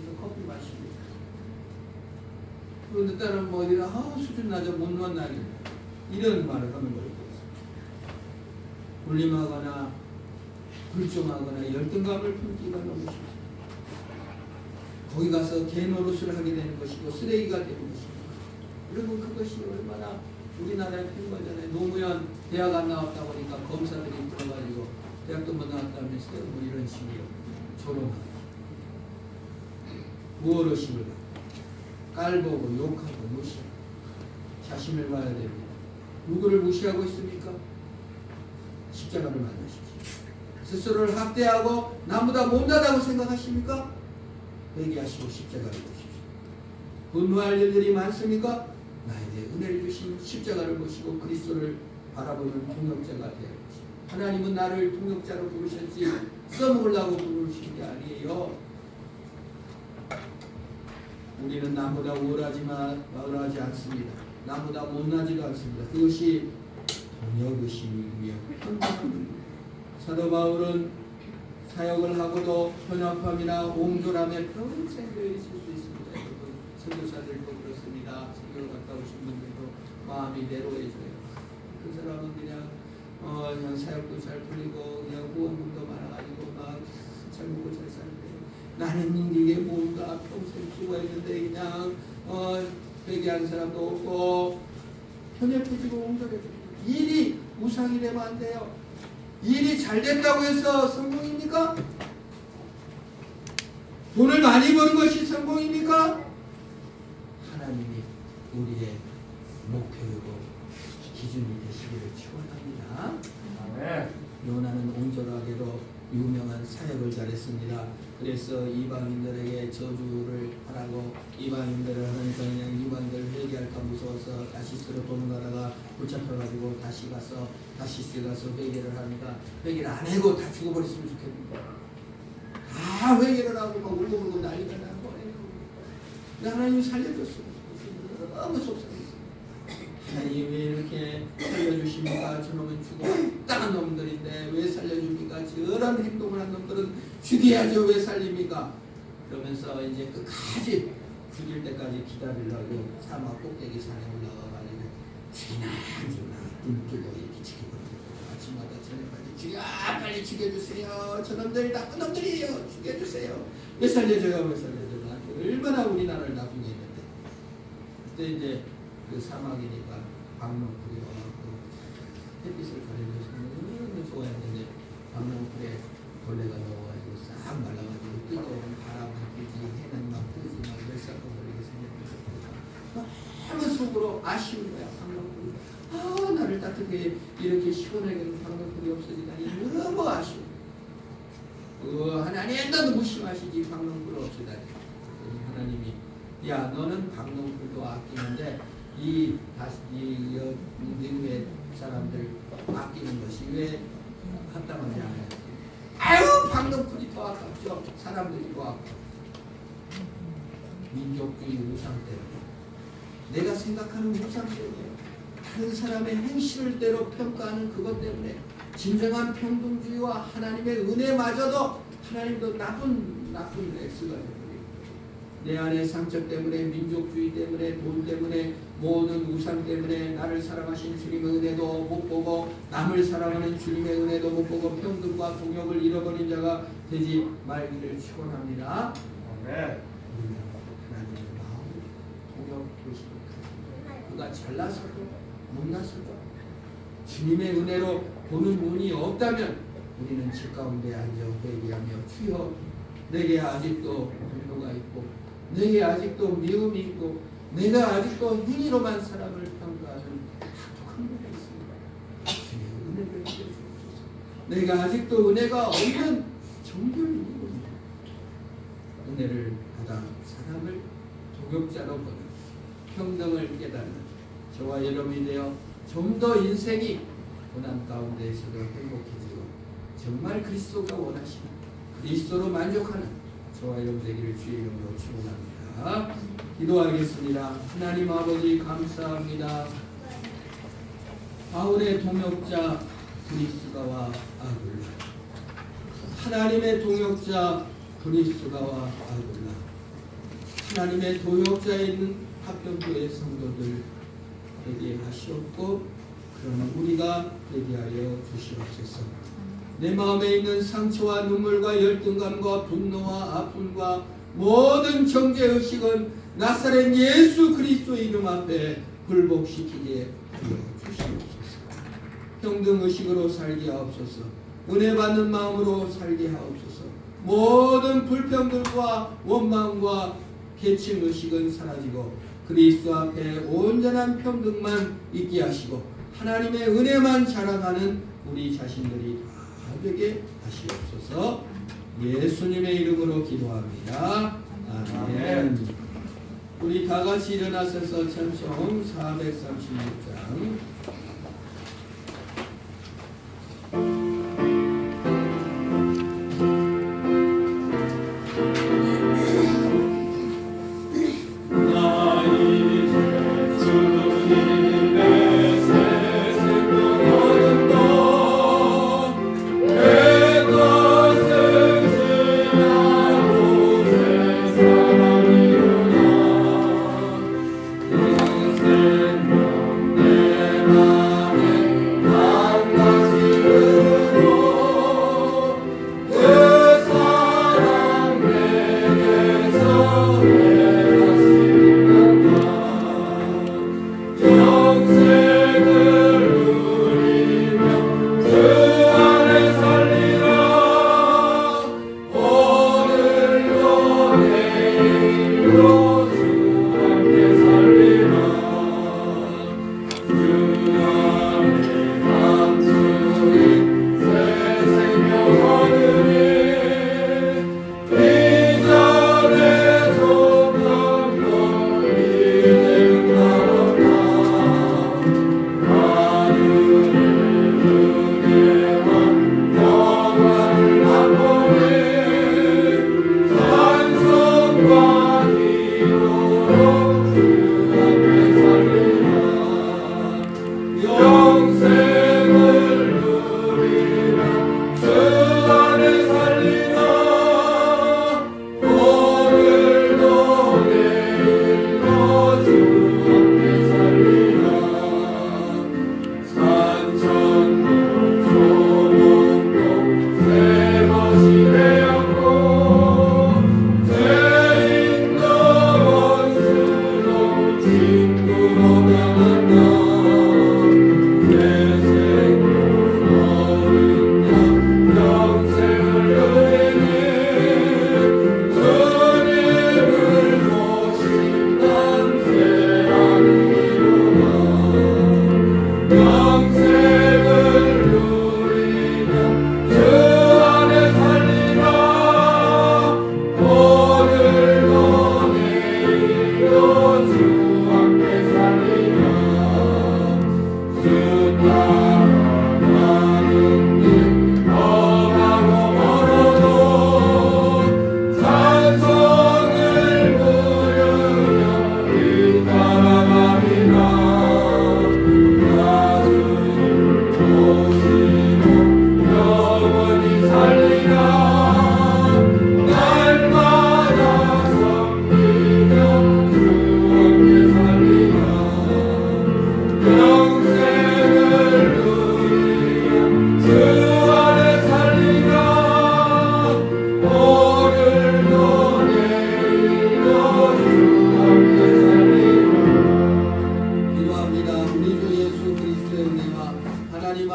앉아서 커피 마십니다. 그런데 딸은 뭐 이래 아 수준 낮아 못 만나게 이런 말을 하는 거예요. 울림하거나 불종하거나 열등감을 품기가 너무 쉽습니다. 거기 가서 개노릇을 하게 되는 것이고 쓰레기가 되는 것입니다. 여러분 그것이 얼마나 우리나라의 팬거잖아요. 노무현 대학 안 나왔다 보니까 검사들이 들어가지고 대학도 못 나왔다면서요. 뭐 이런 식이요. 조롱하고 무엇을 깔보고 욕하고 무시하고 자신을 봐야 됩니다. 누구를 무시하고 있습니까? 십자가를 만나십시오. 스스로를 학대하고 나보다 못나다고 생각하십니까? 회개하시고 십자가를 보십시오. 분노할 일들이 많습니까? 나에게 은혜를 주신 십자가를 보시고 그리스도를 바라보는 동역자가 되어. 하나님은 나를 동역자로 부르셨지 써먹으려고 부르신 게 아니에요. 우리는 남보다 우월하지만 우월하지 않습니다. 남보다 못나지도 않습니다. 그것이 동역의식이며 사도 바울은 사역을 하고도 현역함이나 옹졸함에 평생 되어 있을 수 있습니다. 선교사들도 그렇습니다. 선교 갔다 오신 분들도 마음이 내로해져요. 그 사람은 그냥 어 그냥 사역도 잘 풀리고 그냥 후원금도 많아가지고 막 잘 먹고 잘 살고 나는 이게 뭔가 평생 수고했는데 그냥 어 회개한 사람도 없고 편협해지고 옹졸해지고 일이 우상이 되면 안 돼요. 일이 잘 된다고 해서 성공입니까? 돈을 많이 버는 것이 성공입니까? 하나님이 우리의 목표이고 기준이 되시기를 축원합니다. 아멘. 요나는 옹졸하게도 유명한 사역을 잘했습니다. 그래서 이방인들에게 저주를 하라고 이방인들을 하니까 그냥 이방인들 회개할까 무서워서 다시스로 도망가다가 붙잡혀가지고 다시 가서 다시스에 가서 회개를 하니까 회개를 안 하고 다 죽어버렸으면 좋겠는데 다 회개를 하고 막 울고 불고 난리가 난 거예요. 하나님 살려줬어요. 너무 속상했어요. 하나님 왜 이렇게 살려주십니까? 저놈은 죽어 땅한 놈들인데 왜 살려줍니까? 저런 행동을 한 놈들은 죽여야죠. 왜 살립니까? 그러면서 이제 끝까지 죽일 때까지 기다리려고 사막 꼭대기 산에 올라가가지고 지나지나 눈 뜨고 이렇게 지켜보고 아침마다 저녁까지 죽여 빨리 죽여주세요. 저놈들 나쁜 놈들이에요. 죽여주세요. 왜 살려줘요? 왜 살려줘요? 얼마나 우리나라를 나쁘게 했는데 그때 이제 그 사막이니까 박농풀이 와갖고 햇빛을 가리면서 너무 좋아했는데 박농풀에 벌레가 넣어가지고 싹 말라가지고 뜨거운 바람을 불지 해는 막 뜨지 막 열사건거리게 생겼는데 너무 속으로 아쉬운 거야 박농풀이 아 나를 따뜻하게 이렇게 시원하게 박농풀이 없어지다니 너무 아쉬워. 그 하나님 너도 무심하시지 박농풀 없어지다니. 하나님이 야 너는 박농풀도 아끼는데 이 다시 이 미국의 사람들 아끼는 것이 왜 합당하지 않아요? 아유 더 아깝죠. 사람들이 더 아깝. 민족주의 우상 때문에 내가 생각하는 우상 때문에 다른 사람의 행실을 대로 평가하는 그것 때문에 진정한 평등주의와 하나님의 은혜마저도 하나님도 나쁜 나쁜 X가 되고 내 안의 상처 때문에 민족주의 때문에 돈 때문에 모든 우상 때문에 나를 사랑하신 주님의 은혜도 못 보고 남을 사랑하는 주님의 은혜도 못 보고 평등과 동역을 잃어버린 자가 되지 말기를 축원합니다. 아멘. 하나님의 마음을 동역 보시고 그가 잘나서도 못나서도 주님의 은혜로 보는 눈이 없다면 우리는 집 가운데 앉아 회개하며 주여 내게 아직도 분노가 있고 내게 아직도 미움이 있고 내가 아직도 행위로만 사람을 평가하는 독한 것이 있습니다. 내가 아직도 은혜가 없는 정결이군요. 은혜를 받아 사람을 동역자로 보는 평등을 깨닫는 저와 여러분이 되어 좀 더 인생이 고난 가운데에서도 행복해지고 정말 그리스도가 원하시는 그리스도로 만족하는 저와 여러분 되기를 주의 이름으로 축원합니다. 기도하겠습니다. 하나님 아버지 감사합니다. 바울의 동역자 브리스가와 아굴라 하나님의 동역자 브리스가와 아굴라 하나님의 도역자에 있는 합병교회 성도들 되게 하시옵고 그러나 우리가 되게 하여 주시옵소서. 내 마음에 있는 상처와 눈물과 열등감과 분노와 아픔과 모든 정죄 의식은 나사렛 예수 그리스도 이름 앞에 굴복시키게 하여 주시옵소서. 평등 의식으로 살게 하옵소서. 은혜 받는 마음으로 살게 하옵소서. 모든 불평들과 원망과 계층 의식은 사라지고 그리스도 앞에 온전한 평등만 있게 하시고 하나님의 은혜만 자랑하는 우리 자신들이 다 되게 하시옵소서. 예수님의 이름으로 기도합니다. 아멘. 우리 다 같이 일어나셔서 찬송 436장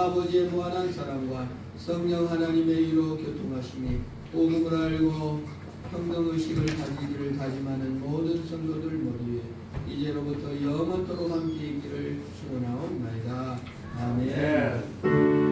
아버지의 무한한 사랑과 성령 하나님의 이로 교통하심이 복음을 알고 평등의식을 가지기를 다짐하는 모든 성도들 모두에 이제로부터 영원토록 함께 있기를 축원하옵나이다. 아멘. 네.